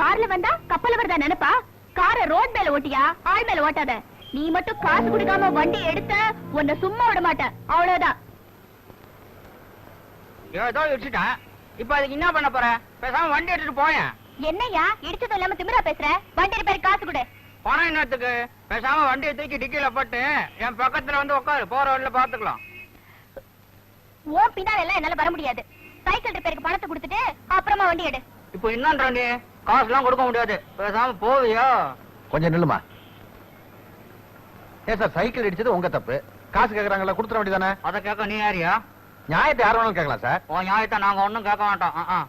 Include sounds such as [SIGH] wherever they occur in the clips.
கார்ல வந்தா கப்பல் வரதா நினைப்பா? கார ரோட் மேல ஓட்டியா? ஆள் மேல ஓட்டாத. நீ மட்டும் காசு கொடுக்காம வண்டி எடுத்த உன்னை சும்மா விட மாட்டேன். அவ்வளவுதான். ஏதோ இடிச்சுட்டேன் இப்ப அதுக்கு என்ன பண்ண போற? பேசாம வண்டி எடுத்துட்டு போயேன். என்னய்யா? இடிச்சதும் இல்லாம திமிரா பேசுற? வண்டி ரிப்பேர் காசு கொடு. பணம் என்னத்துக்கு பேசாம வண்டியை தூக்கி டிக்கில போட்டு என் பக்கத்துல வந்து உட்காரு. போற வழியில பாத்துக்கலாம். உன் பின்னால எல்லாம் என்னால வர முடியாது. சைக்கிள் ரிப்பேருக்கு பணத்தை கொடுத்துட்டு அப்புறமா வண்டி எடு. இப்போ என்னன்றாண்டி காசு எல்லாம் கொடுக்க முடியாது. பேசாம போவியா? கொஞ்சம் நில்லுமா. ஏன் சார் சைக்கிள் அடிச்சது உங்க தப்பு. காசு கேக்குறாங்கல்ல கொடுத்துட வேண்டியதானே? அத கேட்க நீ யாரியா நியாயத்தை யார் வேணாலும் கேட்கலாம் சார். உன் நியாயத்தை நாங்க ஒண்ணும் கேட்க மாட்டோம்.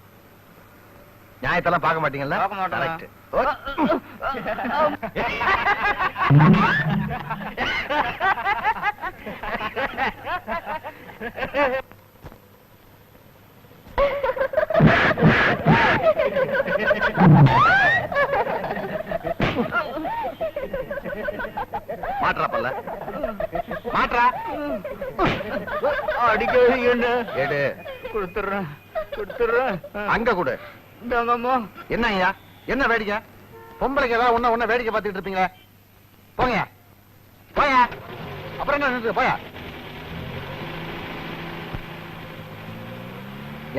நியாயத்தெல்லாம் பார்க்க மாட்டீங்கல்ல? பார்க்க மாட்டோம். Correct. [LAUGHS] மாட்றா பல்ல. மாட்றா. அடிக்கடி எடு கொடுத்துடுறேன் கொடுத்துடுறேன். அங்க கொடு. இந்தாங்கம்மா. என்ன ஐயா? என்ன வேடிக்கை? பொம்பளைக்கு ஏதாவது ஒண்ணு ஒண்ணு வேடிக்கை பார்த்துட்டு இருப்பீங்க போங்க. போயா அப்புறம் என்ன போயா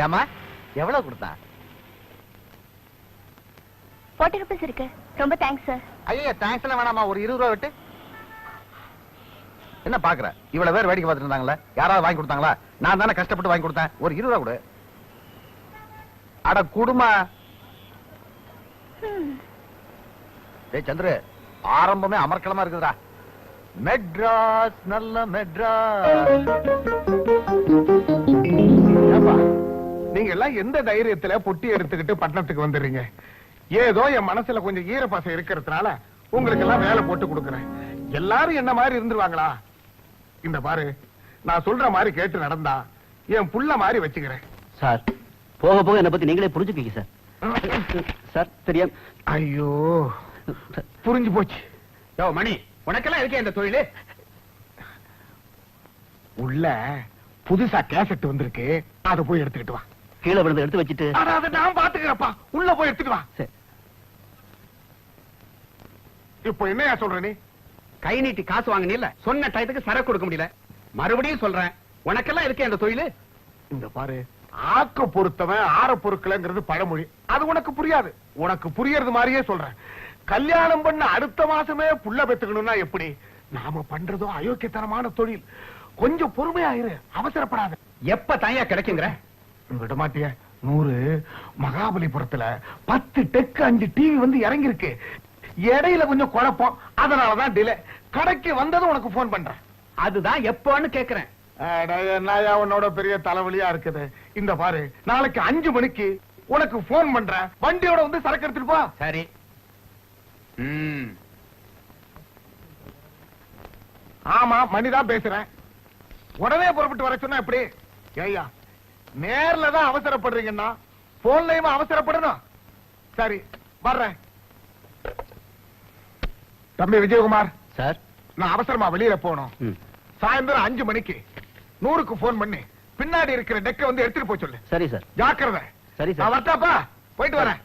ஏமா எவ்வளவு கொடுத்தான் ஃபார்ட்டி ருபீஸ் இருக்கு. ரொம்ப தேங்க்ஸ் சார் ஐயா தேங்க்ஸ் எல்லாம் வேணாமா? ஒரு இருபது ரூபா விட்டு? என்ன பாக்குற? இவ்வளவு பேர் வேடிக்கை பார்த்துட்டு இருந்தாங்களே யாராவது வாங்கி கொடுத்தாங்களா? நான் தானே கஷ்டப்பட்டு வாங்கி கொடுத்தேன். ஒரு இருபது ரூபா கொடு. அட குடுமா. டேய் சந்திரு ஆரம்பமே அமர்க்கலமா இருக்குதுடா. மெட்ராஸ் நல்ல மெட்ராஸ். நீங்க எல்லாம் எந்த தைரியத்துல பொட்டி எடுத்துக்கிட்டு பட்டணத்துக்கு வந்துடுறீங்க? ஏதோ என் மனசுல கொஞ்சம் ஈரப்பாசம் இருக்கிறதுனால உங்களுக்கு எல்லாம் வேலை போட்டு கொடுக்கறேன். எல்லாரும் என்ன மாதிரி இருந்துருவாங்களா? இந்த பாரு நான் சொல்ற மாதிரி கேட்டு நடந்தா என் புள்ள மாதிரி வச்சுக்கிறேன். சார் போக போக என்ன பத்தி நீங்களே புரிஞ்சுக்கீங்க சார். சார் தெரியும் ஐயோ புரிஞ்சு போச்சு. யோ மணி உனக்கெல்லாம் இருக்கே இந்த தொழிலு? உள்ள புதுசா கேசட் வந்திருக்கு அதை போய் எடுத்துக்கிட்டு வா. கீழே விழுந்து எடுத்து வச்சுட்டு. அதை நான் பாத்துக்கிறப்பா உள்ள போய் சரி. இப்போ என்னையா சொல்ற நீ? கை நீட்டி காசு வாங்கினீல்ல சொன்ன டயத்துக்கு சரக்கு கொடுக்க முடியல. மறுபடியும் சொல்றேன். உனக்கெல்லாம் இருக்கே அந்த தொழிலு? இந்த பாரு ஆக்க பொறுத்தவன் ஆற பொறுக்கலங்கிறது பழமொழி. அது உனக்கு புரியாது. உனக்கு புரியறது மாதிரியே சொல்றேன். கல்யாணம் பண்ண அடுத்த மாசமே புள்ள பெத்துக்கணும்னா எப்படி? நாம பண்றதும் அயோக்கியத்தனமான தொழில். கொஞ்சம் பொறுமையாயிரு அவசரப்படாத. எப்ப தனியா கிடைக்குங்கிற? விட மாட்டிய. நூறு. மகாபலிபுரத்துல பத்து டெக்கு அஞ்சு டிவி வந்து இறங்கி இருக்கு இடையில கொஞ்சம் குழப்பம். அதனாலதான் டிலே கடைக்கு வந்ததும் உனக்கு போன் பண்றேன். அதுதான் எப்போன்னு கேக்குறேன். என்னய்யா உன்னோட பெரிய தலைவலியா இருக்குது. இந்த பாரு நாளைக்கு அஞ்சு மணிக்கு உனக்கு போன் பண்றேன். வண்டியோட வந்து சரக்கு எடுத்துட்டு போ. சரி. ஆமா மணிதான் பேசுறேன். உடனே புறப்பட்டு வர சொன்னா எப்படி? ஏய்யா நேர்ல தான் அவசரப்படுறீங்கன்னா போன்லயுமா அவசரப்படணும்? சரி வர்றேன். தம்பி விஜயகுமார் சார். நான் அவசரமா வெளியில போகணும். ம். சாயந்தரம் அஞ்சு மணிக்கு நூறுக்கு போன் பண்ணி பின்னாடி இருக்கிற டெக்க வந்து எடுத்துட்டு போய் சொல்லு. சரி சார். ஜாக்கிரதை. சரி சார். வரட்டாப்பா? போயிட்டு வரேன்.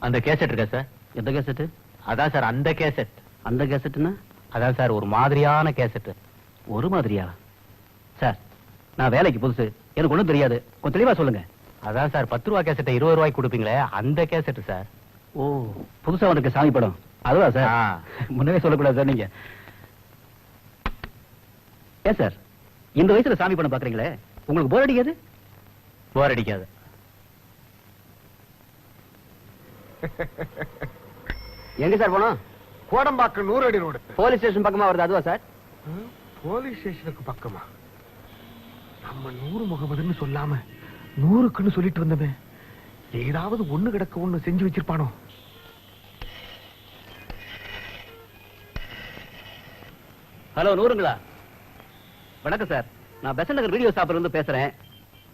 அந்த கேசட் இருக்கா சார்? எந்த கேசட் அதான் சார் அந்த கேசட் அந்த கேசட்னா அதான் சார் ஒரு மாதிரியான கேசட் ஒரு மாதிரியா? சார் நான் வேலைக்கு புதுசு. எனக்கு ஒண்ணும் தெரியாது. கொஞ்சம் தெளிவா சொல்லுங்க. அதான் சார் பத்து ரூபா கேசட்டை இருபது ரூபாய்க்கு கொடுப்பீங்களே அந்த கேசட் சார். ஓ புதுசா வந்திருக்க சாமி படம். அதுவா சார். முன்னவே சொல்லக்கூடாது சார் நீங்க. ஏன் சார் இந்த வயசுல சாமி படம் பாக்குறீங்களே? உங்களுக்கு போர் அடிக்காது? போர் அடிக்காது. எங்க சார் போனோம்? கோடம்பாக்கம் நூறு அடி ரோடு. போலீஸ் ஸ்டேஷன் பக்கமா வருது அதுவா சார்? போலீஸ் ஸ்டேஷனுக்கு பக்கமா? நம்ம நூறு முகமதுன்னு சொல்லாம நூறுக்குன்னு சொல்லிட்டு வந்தமே ஏதாவது ஒண்ணு கிடக்க ஒண்ணு செஞ்சு வச்சிருப்பானோ? ஹலோ நூறுங்களா? வணக்கம் சார். நான் பெசன் நகர் வீடியோ ஷாப்ல இருந்து பேசுறேன்.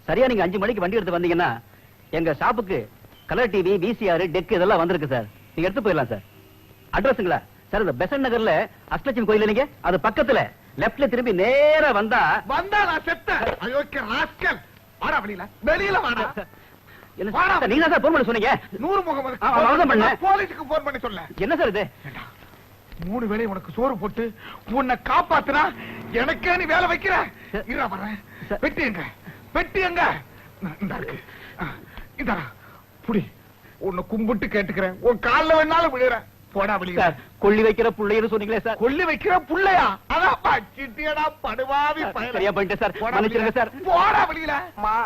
சரியா நீங்க அஞ்சு மணிக்கு வண்டி எடுத்து வந்தீங்கன்னா எங்க ஷாப்புக்கு கலர் டிவி விசிஆர் டெக் இதெல்லாம் வந்திருக்கு சார். நீங்க எடுத்து போயிடலாம் சார். அட்ரஸுங்களா? சார் இந்த பெசன் நகர்ல அஷ்டலட்சுமி கோயில் நீங்க அது பக்கத்துல. லெப்ட்ல திரும்பி நேரா வந்தா வந்தா நான் செத்த அயோக்கிய ராஸ்கல். வாடா வெளியில. வெளியில வாடா. நீங்க தான் போன் பண்ண சொன்னீங்க? நூறு முகமது. போலீஸுக்கு போன் பண்ணி சொல்ல என்ன சார் இது? மூணு வேளை உனக்கு சோறு போட்டு உன்னை காப்பாத்துனா எனக்கே நீ வேலை வைக்கிற. சார். பெட்டி எங்க? பெட்டி எங்க? இந்த இருக்கு. ஆ, இந்தா புடி. உன்னை கும்பிட்டு கேட்டுக்கிறேன். உன் கால்ல வேணாலும் விழுறேன். போடா கொள்ளி வைக்கிற புள்ளைன்னு சொன்னீங்களே சார் கொல்லி வைக்கிற புள்ளையா அதான் பச்சிட்டியடா படுவாவி பயலே. சரியா போயிட்டேன் சார். போடா மன்னிச்சிடுங்க வெளியில. சார். போடா வெளியில அம்மா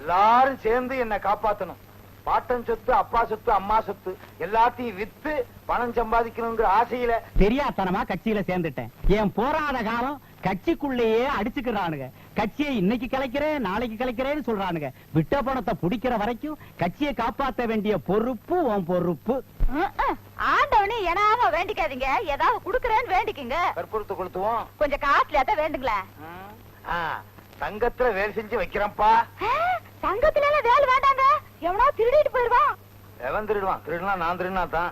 எல்லாரும் சேர்ந்து என்ன காப்பாத்தணும் பாட்டன் சொத்து அப்பா சொத்து அம்மா சொத்து எல்லாத்தையும் வித்து பணம் சம்பாதிக்கணுங்கிற ஆசையில தெரியாத்தனமா கட்சியில சேர்ந்துட்டேன் என் போராத காலம் கட்சிக்குள்ளேயே அடிச்சுக்கிறானுங்க கட்சியை இன்னைக்கு கலைக்கிறேன் நாளைக்கு கலைக்கிறேன்னு சொல்றானுங்க. விட்ட பணத்தை புடிக்கிற வரைக்கும் கட்சியை காப்பாத்த வேண்டிய பொறுப்பு உன் பொறுப்பு. ஆண்டவனே எனாம வேண்டிக்காதீங்க. ஏதாவது குடுக்கறேன்னு வேண்டிக்குங்க. கற்பூரத்தை கொளுத்துவோம். கொஞ்சம் காஸ்ட்லியா தான் வேண்டுங்களேன் ஆ, தங்கத்துல வேலை செஞ்சு வைக்கிறேன்ப்பா. தங்கத்துல எல்லாம் வேலை வேண்டாங்க. எவனா திருடிட்டு போயிருவான் எவன் திருடுவான்? திருடுனா நான் திருடுனா தான்.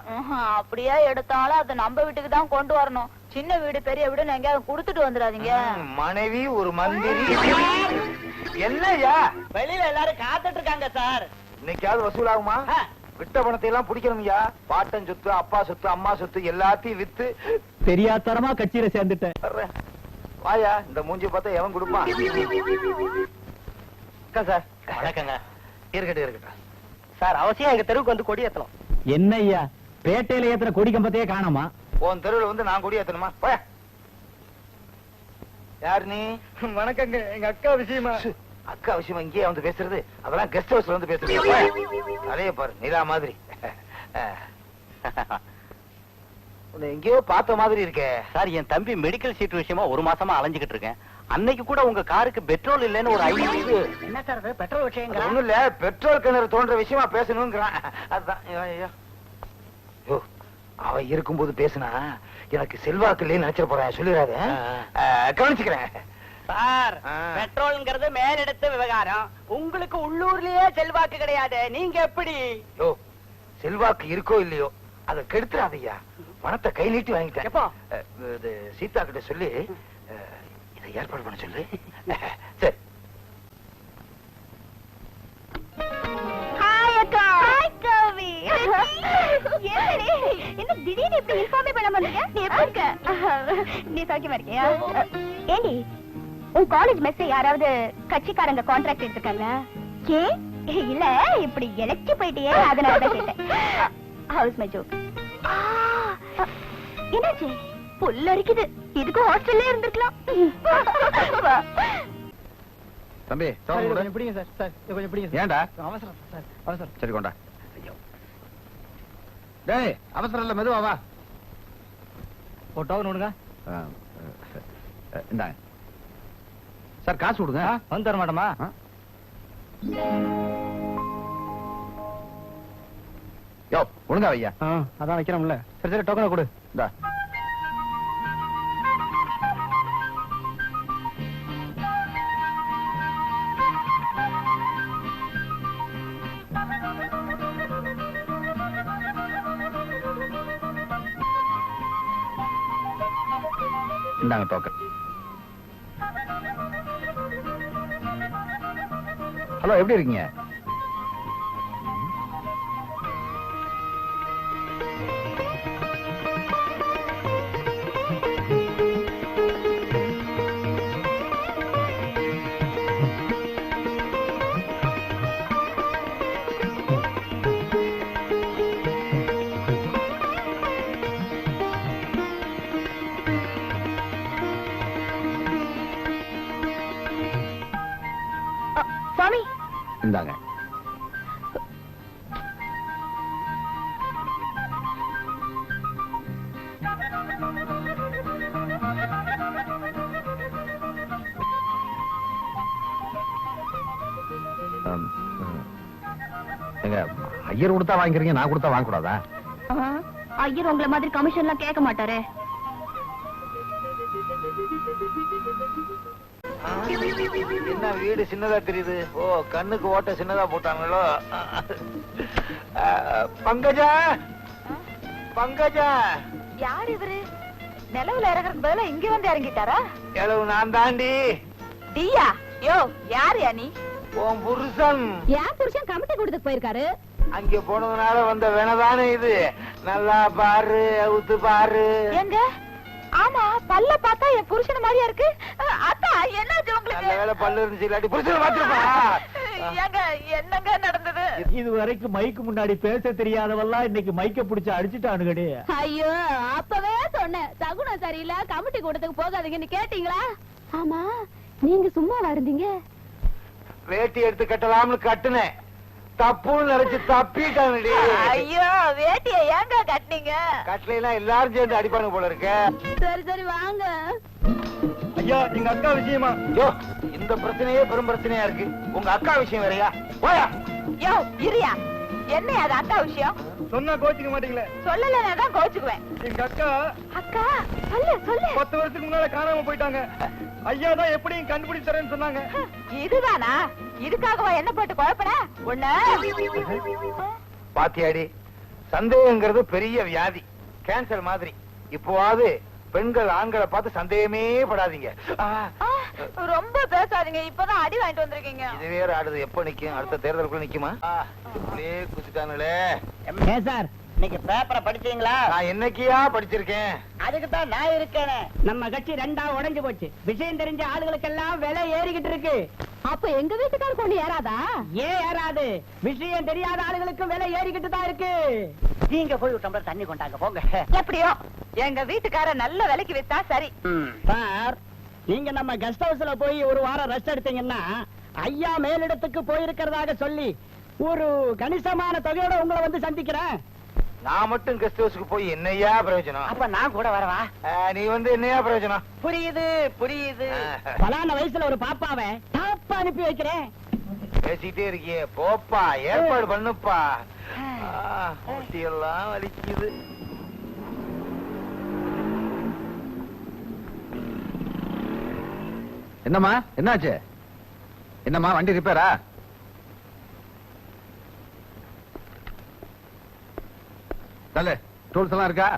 அப்படியே எடுத்தாலும் அது நம்ம வீட்டுக்கு தான் கொண்டு வரணும். சின்ன வீடு பெரிய வீடுன்னு எங்கேயாவது குடுத்துட்டு வந்துடாதீங்க. மனைவி ஒரு மந்திரி. என்னய்யா? வெளியில எல்லாரும் காத்துட்டு இருக்காங்க சார். இன்னைக்காவது வசூலாகுமா? விட்ட பணத்தை எல்லாம் பிடிக்கணும்யா. பாட்டன் சொத்து அப்பா சொத்து அம்மா சொத்து எல்லாத்தையும் வித்து. தெரியாத்தனமா கட்சியில சேர்ந்துட்டேன். வர்றேன். வாயா இந்த மூஞ்சி பார்த்தா எவன் கொடுப்பான்? சார். வணக்கங்க. இருக்கட்டும் இருக்கட்டும். சார் அவசியம் எங்க தெருவுக்கு வந்து கொடி ஏத்தணும் என்ன ஐயா பேட்டையில ஏத்துற கொடி கம்பத்தையே காணோமா? உன் தெருவில் வந்து நான் கொடி ஏத்தணுமா? போய. யார் நீ? வணக்கங்க. எங்க அக்கா விஷயமா? அக்கா விஷயமா இங்கேயே வந்து பேசுறது. அதெல்லாம் கெஸ்ட் ஹவுஸ்ல வந்து பேசுறது. தலைய பாரு நிலா மாதிரி. உன்னை எங்கேயோ பார்த்த மாதிரி இருக்கே. சார் என் தம்பி மெடிக்கல் சீட் விஷயமா ஒரு மாசமா அலைஞ்சுகிட்டு இருக்கேன். அன்னைக்கு கூட உங்க காருக்கு பெட்ரோல் இல்லைன்னு ஒரு ஐநூறு என்ன சார் பெட்ரோல் அது ஒண்ணும் இல்ல பெட்ரோல் கிணறு தோன்ற விஷயமா பேசணுங்கிறான். அதுதான் ஐயோ, அவன் இருக்கும்போது பேசுனா எனக்கு செல்வாக்கு இல்லைன்னு நினைச்சிட போறேன் சொல்லிடாத. கவனிச்சுக்கிறேன். சார். பெட்ரோல்ங்கிறது மேலிடத்து விவகாரம். உங்களுக்கு உள்ளூர்லயே செல்வாக்கு கிடையாது. நீங்க எப்படி? யோ செல்வாக்கு இருக்கோ இல்லையோ அதை கெடுத்துறாதையா பணத்தை கை நீட்டி வாங்கிட்டேன். சீதா கிட்ட சொல்லி இதை ஏற்பாடு பண்ண சொல்லு. சரி. ஹாய் கவி என்னடி? என்ன திடீர்னு இப்படி இன்ஃபார்மே பண்ண வந்தீங்க நீ எப்படி இருக்க? நீ சௌக்கியமா இருக்கியா? ஏண்டி உன் காலேஜ் மெஸ்ஸ யாராவது கட்சிக்காரங்க கான்ட்ராக்ட் எடுத்துருக்காங்க? ஏ? இல்ல இப்படி இழைச்சு போயிட்டியே அதனால தான் கேட்டேன். ஹவுஸ் மை ஜோக் என்னாச்சு? புல்ல இருக்குது இதுக்கு ஹாஸ்டல்லே இருந்திருக்கலாம். தம்பி சோகம் கொடு. எப்படிங்க சார். சார் கொஞ்சம் எப்படிங்க ஏன்டா? அவசரம் சார் அவசரம். சரி கொண்டா. டேய் அவசரம் இல்ல மெதுவா வா. அஹ், அஹ், இந்தாங்க சார் காசு கொடுங்க. வந்து தர மாட்டோமா? யோ ஒழுங்கா வையா. அதான் வைக்கிறோம்ல. சரி சரி டோக்கனை கொடு. இந்தா. இந்தாங்க டோக்கன். ஹலோ எப்படி இருக்கீங்க? ஏங்க ஐயர் கொடுத்தா வாங்கிக்கிறீங்க நான் கொடுத்தா வாங்க கூடாதா ஐயர் உங்களை மாதிரி கமிஷன்லாம் கேட்க மாட்டாரே. என்ன வீடு சின்னதா தெரியுது? ஓ கண்ணுக்கு ஓட்ட சின்னதா போட்டாங்களோ? பங்கஜா! பங்கஜா! யார் இவரு? நிலவுல இறங்குறதுக்கு பதிலா இங்க வந்து இறங்கிட்டாரா? எளவு நான் தாண்டி. டியா? யோ யாரு நீ? உன் புருஷன். என் புருஷன் கமிட்டி கொடுத்துட்டு போயிருக்காரு. அங்க போனதுனால வந்த வேணதானே இது? நல்லா பாரு அவுத்து பாரு. எங்க? ஆமா பல்ல பார்த்தா என் புருஷன் மாதிரியா இருக்கு. அத்தா என்னாச்சு நல்ல உங்களுக்கு வேலை பல்லு இருந்துச்சு இல்லாட்டி புருஷனை பாத்துருப்பா [LAUGHS] ஏங்க என்னங்க நடந்தது? இது வரைக்கும் மைக்கு முன்னாடி பேச தெரியாதவெல்லாம் இன்னைக்கு மைக்க புடிச்சு அடிச்சுட்டானுங்கடி. ஐயோ அப்பவே சொன்னேன். சகுனம் சரியில்லை கமிட்டி கூட்டத்துக்கு போகாதீங்கன்னு கேட்டீங்களா? ஆமா நீங்க சும்மா இருந்தீங்க? வேட்டி எடுத்து கட்டலாம்னு கட்டுனேன். தப்புன்னு நினைச்சு தப்பிட்டானடி. ஐயோ வேட்டிய ஏங்க கட்டினீங்க? கட்டலாம் எல்லாரும் சேர்ந்து அடிப்பானுங்க போல இருக்க. சரி சரி வாங்க. ஐயா எங்க அக்கா விஷயமா? யோ இந்த பிரச்சனையே பெரும் பிரச்சனையா இருக்கு. உங்க அக்கா விஷயம் வேறயா? போயா. யோ இரியா. என்ன அது அக்கா விஷயம்? சொன்னா கோச்சிக்க மாட்டீங்களே? சொல்லலைன்னா தான் கோச்சுக்குவேன். எங்க அக்கா அக்கா சொல்லு சொல்லு. பத்து வருஷத்துக்கு முன்னால காணாம போயிட்டாங்க. ஐயா தான் எப்படியும் கண்டுபிடிச்சு தரேன்னு சொன்னாங்க இதுதானா? இதுக்காகவா என்ன போட்டு குழப்பன? ஒண்ணு. பாத்தியாடி சந்தேகங்கிறது பெரிய வியாதி. கேன்சர் மாதிரி. இப்போவாது பெண்கள் ஆண்களை பார்த்து சந்தேகமே படாதீங்க. ரொம்ப பேசாதீங்க. இப்பதான் அடி வாங்கிட்டு வந்திருக்கீங்க. இது வேற ஆடுது. எப்ப நிக்கும்? அடுத்த தேர்தலுக்குள்ள நிக்குமா? இப்படியே குதிச்சுட்டானுங்களே. ஏன் சார் இன்னைக்கு பேப்பரை படிச்சீங்களா? நான் என்னைக்கியா படிச்சிருக்கேன்? அதுக்கு தான் நான் இருக்கேனே. நம்ம கட்சி ரெண்டா உடைஞ்சு போச்சு. விஷயம் தெரிஞ்ச ஆளுகளுக்கெல்லாம் விலை ஏறிக்கிட்டு இருக்கு. அப்ப எங்க வீட்டுக்கார கொண்டு ஏறாதா? ஏன் ஏறாது? விஷயம் தெரியாத ஆளுகளுக்கும் விலை ஏறிக்கிட்டு தான் இருக்கு. நீங்க போய் ஒரு டம்ளர் தண்ணி கொண்டாங்க போங்க. எப்படியோ. எங்க வீட்டுக்கார நல்ல விலைக்கு வித்தா சரி. சார் நீங்க நம்ம கெஸ்ட் ஹவுஸ்ல போய் ஒரு வாரம் ரெஸ்ட் எடுத்தீங்கன்னா ஐயா மேலிடத்துக்கு போயிருக்கிறதாக சொல்லி ஒரு கணிசமான தொகையோட உங்களை வந்து சந்திக்கிறேன். நான் மட்டும் கெஸ்ட் ஹவுஸ்க்கு போய் என்னையா பிரயோஜனம்? அப்ப நான் கூட வரவா? நீ வந்து என்னையா பிரயோஜனம்? புரியுது புரியுது. பலான வயசுல ஒரு பாப்பாவை டாப்பா அனுப்பி வைக்கிறேன். பேசிட்டே இருக்கியே போப்பா ஏற்பாடு பண்ணுப்பா. எல்லாம் வலிக்குது. என்னம்மா? என்னாச்சு? என்னம்மா வண்டி ரிப்பேரா? தலை டூல்ஸ் எல்லாம் இருக்கா?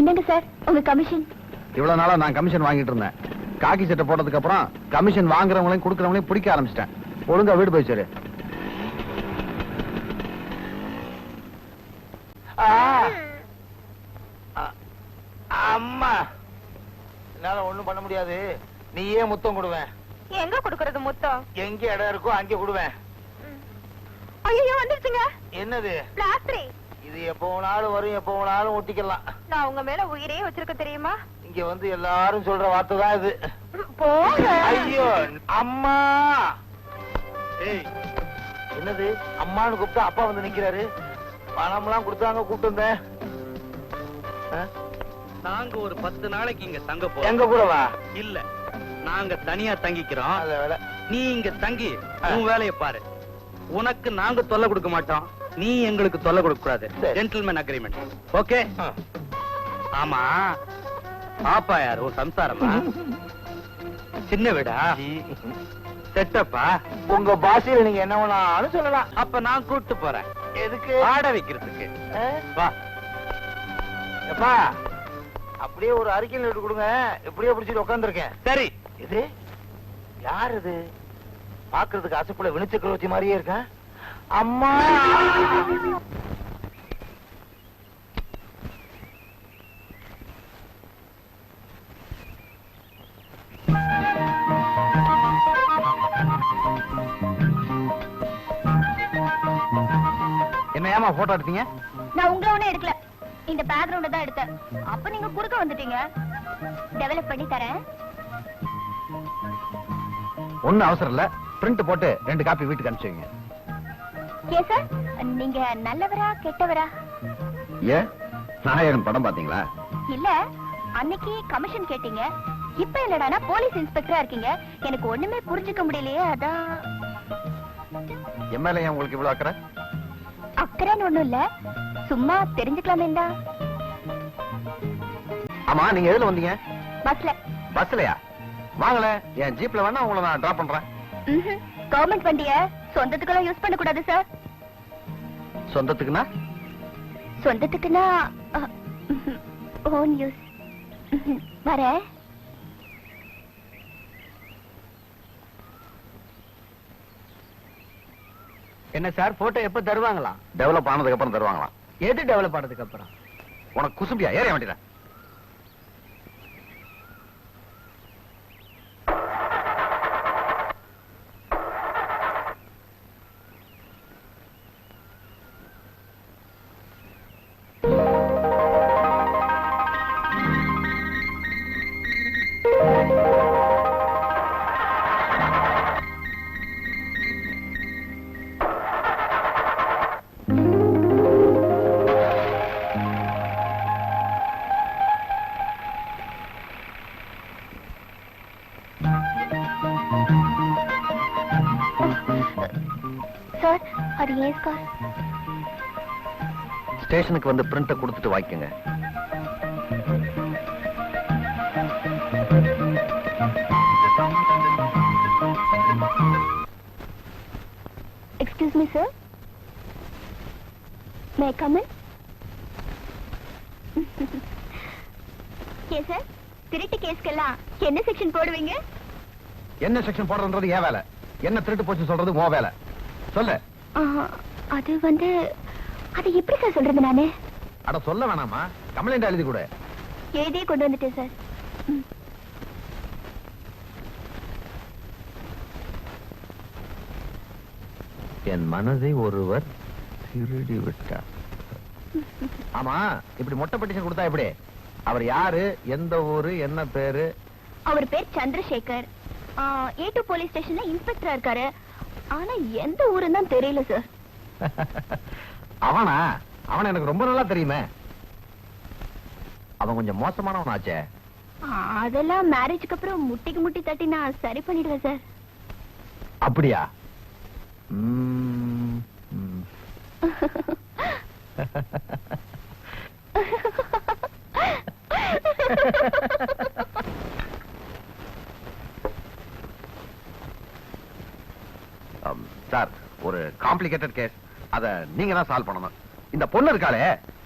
என்னங்க சார்? உங்க கமிஷன் இவ்வளவு நாளா நான் கமிஷன் வாங்கிட்டு இருந்தேன். காக்கி சட்டை போட்டதுக்கு அப்புறம் கமிஷன் வாங்குறவங்களையும் கொடுக்கறவங்களையும் பிடிக்க ஆரம்பிச்சிட்டேன். ஒழுங்கா வீடு போய் சரி. அம்மா. என்னால ஒண்ணும் பண்ண முடியாது. நீயே முத்தம் கொடுவேன். எங்க குடுக்கறது மொத்தம்? எங்க இடம் இருக்கோ அங்கே கொடுவேன். ஐயோ வந்துருச்சுங்க. என்னது? பிளாஸ்டரி. இது எப்போ வேணாலும் வரும் எப்போ வேணாலும் ஒட்டிக்கலாம். நான் உங்க மேல உயிரே வச்சிருக்க தெரியுமா? இங்க வந்து எல்லாரும் சொல்ற வார்த்தை தான் இது. போங்க. ஐயோ அம்மா! ஏய் என்னது? அம்மான்னு கூப்பிட்டா அப்பா வந்து நிக்கிறாரு? பணம்லாம் கொடுத்தாங்க கூப்பிட்டு வந்தேன்? நாங்க ஒரு பத்து நாளைக்கு இங்க தங்க எங்க கூட வா இல்ல நாங்க தனியா தங்கிக்கிறோம். நீ இங்க தங்கி உன் வேலையை பாரு. உனக்கு நாங்க தொல்லை கொடுக்க மாட்டோம். நீ எங்களுக்கு தொல்லை கொடுக்க கூடாது. Gentleman agreement okay. ஆமா. பாப்பா யாரு? உன் சம்சாரமா? சின்ன வீடா? செட்டப்பா? உங்க பாஷையில நீங்க என்ன வேணாலும் சொல்லலாம். அப்ப நான் கூட்டு போறேன். எதுக்கு? ஆட வைக்கிறதுக்கு? வா. எப்பா அப்படியே ஒரு அறிக்கையில் எடுத்து கொடுங்க. இப்படியே பிடிச்சிட்டு உட்காந்துருக்கேன் சரி. இது? யார் இது? பாக்குறதுக்கு அசப்புல வினுச்சக்கரவர்த்தி மாதிரியே இருக்கேன் அம்மா! என்ன ஏமா போட்டோ எடுத்தீங்க? நான் உங்களை ஒண்ணும் எடுக்கல. இந்த பேக்ரவுண்ட் தான் எடுத்தேன். அப்ப நீங்க குறுக்க வந்துட்டீங்க. டெவலப் பண்ணி தரேன். ஒண்ணும் அவசரம் இல்ல. பிரிண்ட் போட்டு ரெண்டு காப்பி வீட்டுக்கு அனுப்பிச்சு ஏன் சார் நீங்க நல்லவரா கெட்டவரா? ஏன்? நாயகன் படம் பாத்தீங்களா இல்ல அன்னைக்கு கமிஷன் கேட்டீங்க. இப்ப என்னடானா போலீஸ் இன்ஸ்பெக்டரா இருக்கீங்க. எனக்கு ஒண்ணுமே புரிஞ்சுக்க முடியலையே அதான். எம்எல்ஏ உங்களுக்கு இவ்வளவு அக்கறை? அக்கறைன்னு ஒண்ணும் இல்ல. சும்மா தெரிஞ்சுக்கலாமே தான் ஆமா நீங்க எதுல வந்தீங்க? பஸ்ல பஸ்லயா வாங்கல என் ஜீப்ல வேணா உங்களை நான் டிராப் பண்றேன். கவர்மெண்ட் வண்டிய சொந்தத்துக்கெல்லாம் யூஸ் பண்ண கூடாது சார் சொந்தத்துக்குன்னா? சொந்தத்துக்குன்னா ஓன் யூஸ் வர. என்ன சார் போட்டோ எப்ப தருவாங்களா டெவலப் ஆனதுக்கு அப்புறம் தருவாங்களாம். எது டெவலப் ஆனதுக்கு அப்புறம் உனக்கு குசும்பியா? ஏறிய வண்டியில ஸ்கார் ஸ்டேஷனுக்கு வந்து பிரிண்ட கொடுத்துட்டு வாங்கிக்கோங்க excuse me sir may come in ஏன் சார் திருட்டு கேஸ்க்கெல்லாம் என்ன செக்ஷன் போடுவீங்க? என்ன செக்ஷன் போடுறதுன்றது ஏன் வேலை. என்ன திருட்டு போச்சு சொல்றது உன் வேலை. சொல்லு. அது வந்து அது எப்படி சார் சொல்றது நானு? அட சொல்ல வேணாமா? கம்ப்ளைண்ட் எழுதி கொடு. எழுதியே கொண்டு வந்துட்டேன் சார். என் மனதை ஒருவர் திருடி விட்டார். ஆமா இப்படி மொட்டை பெட்டிஷன் கொடுத்தா எப்படி? அவர் யாரு எந்த ஊரு என்ன பேரு? அவர் பேர் சந்திரசேகர். ஏ டூ போலீஸ் ஸ்டேஷன்ல இன்ஸ்பெக்டரா இருக்காரு. ஆனா எந்த ஊருன்னு தான் தெரியல சார். [LAUGHS] அவனா? அவன எனக்கு ரொம்ப நல்லா தெரியுமே. அவன் கொஞ்சம் மோசமானவனாச்சே. அதெல்லாம் மேரேஜ்க்கு அப்புறம் முட்டிக்கு முட்டி தட்டி நான் சரி பண்ணிடுவேன் சார் அப்படியா? [LAUGHS] சார் ஒரு காம்ப்ளிகேட்டட் கேஸ் அத நீங்க தான் சால்வ் பண்ணணும். இந்த பொண்ணு இருக்காளே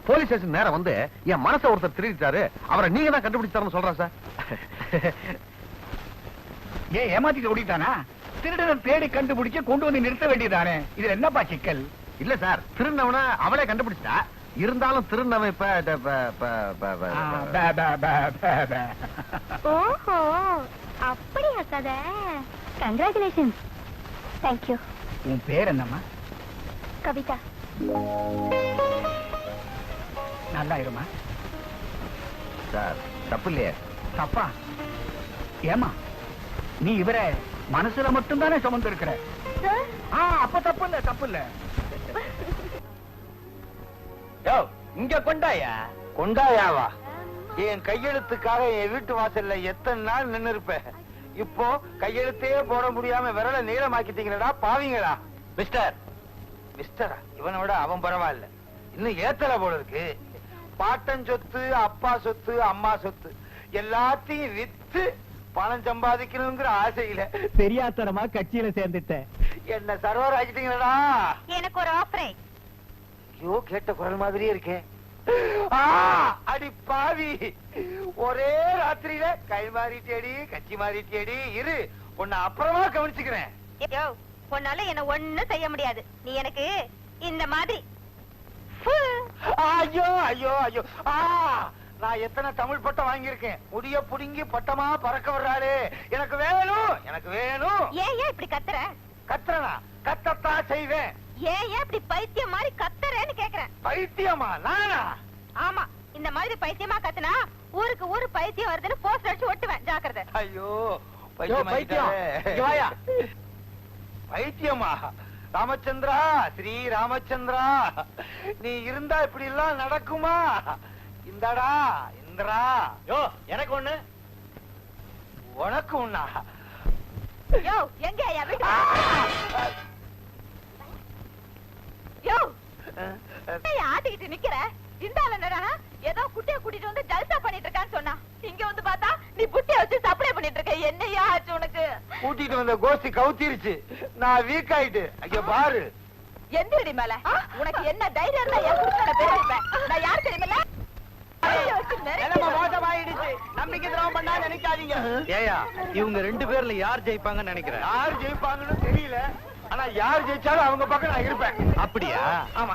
போலீஸ் ஸ்டேஷன் நேரம் வந்து என் மனசை ஒருத்தர் திருடிட்டாரு. அவரை நீங்க தான் கண்டுபிடிச்சாருன்னு சொல்றேன் சார். [LAUGHS] ஏன் ஏமாத்திட்டு ஓடிட்டானா? திருடனை தேடி கண்டுபிடிச்சு கொண்டு வந்து நிறுத்த வேண்டியதானே? இதுல என்னப்பா சிக்கல்? இல்ல சார் திருநவன அவளே கண்டுபிடிச்சிட்டா. இருந்தாலும் திருநவன் இப்ப. ஓஹோ அப்படியா கதை? கங்க்ராச்சுலேஷன்ஸ் தேங்க்யூ உன் பேர் என்னம்மா? கவிதா. நல்லா இருமா சார் தப்பு இல்லையே தப்பா? ஏமா நீ இவரை மனசுல மட்டும் தானே சுமந்து இருக்கிற அப்ப தப்பு இல்ல தப்பு இல்ல இங்க கொண்டாயா? கொண்டாயாவா? என் கையெழுத்துக்காக என் வீட்டு வாசல்ல எத்தனை நாள் நின்னு இருப்பேன் இப்போ கையெழுத்தே போட முடியாம விரல நீளமாக்கிட்டீங்களா பாவீங்களா? மிஸ்டர் மிஸ்டரா இவனை விட அவன் பரவாயில்ல. இன்னும் ஏத்தல போல இருக்கு. பாட்டன் சொத்து அப்பா சொத்து அம்மா சொத்து எல்லாத்தையும் வித்து பணம் சம்பாதிக்கணுங்கிற ஆசையில தெரியாத்தனமா கட்சியில சேர்ந்துட்டேன் என்ன சர்வர் ஆக்கிட்டீங்களா எனக்கு ஒரு ஆஃபரே ஐயோ கேட்ட குரல் மாதிரியே இருக்கே. ஆ, அடி பாவி. ஒரே ராத்திரியில கை மாறிட்டேடி கட்சி மாறிட்டேடி. இரு உன்னை அப்புறமா கவனிச்சுக்கிறேன். உன்னால என்ன ஒண்ணும் செய்ய முடியாது. நீ எனக்கு இந்த மாதிரி ஐயோ ஐயோ ஐயோ. ஆ நான் எத்தனை தமிழ் பட்டம் வாங்கியிருக்கேன்? முடிய புடுங்கி பட்டமா பறக்க வர்றாரு எனக்கு வேணும் எனக்கு வேணும். ஏன் ஏன் இப்படி கத்துற? கத்துறனா? கத்தத்தான் செய்வேன். ஏன் ஏன் இப்படி பைத்தியம் மாதிரி கத்துறேன்னு கேக்குறேன். பைத்தியமா? நானா? ஆமா இந்த மாதிரி பைத்தியமா கத்துனா ஊருக்கு ஊரு பைத்தியம் வருதுன்னு போஸ்டர் அடிச்சு ஒட்டுவேன். ஜாக்கிரதை. ஐயோ பைத்தியம். பைத்தியமா ராமச்சந்திரா ஸ்ரீ ராமச்சந்திரா. நீ இருந்தா இப்படி எல்லாம் நடக்குமா? இந்தடா இந்திரா. யோ எனக்கு ஒண்ணு. உனக்கு உண்ணா யோ எங்க யோ. ஆட்டிக்கிட்டு நிக்கிற? இந்த ஆள் என்னடா ஏதோ குட்டிய கூட்டிட்டு வந்து ஜல்சா பண்ணிட்டு இருக்கான்னு சொன்னா. இங்க வந்து பார்த்தா நீ புட்டிய வச்சு சப்ளை பண்ணிட்டு இருக்க. என்னையா ஆச்சு உனக்கு? கூட்டிட்டு வந்த கோஷ்டி கவுத்திருச்சு. நான் வீக் ஆயிட்டு அங்க பாரு. எந்திரடி மேல. உனக்கு என்ன தைரியம் இருந்தா என் புருஷனை பேசிப்பேன் நான் யார் தெரியுமில்ல நம்பிக்கை பண்ணா நினைக்காதீங்க ஏயா இவங்க ரெண்டு பேர்ல யார் ஜெயிப்பாங்கன்னு நினைக்கிறேன் யார் ஜெயிப்பாங்கன்னு தெரியல. ஆனா யார் ஜெயிச்சாலும் அவங்க பக்கம் நான் இருப்பேன். அப்படியா? ஆமா.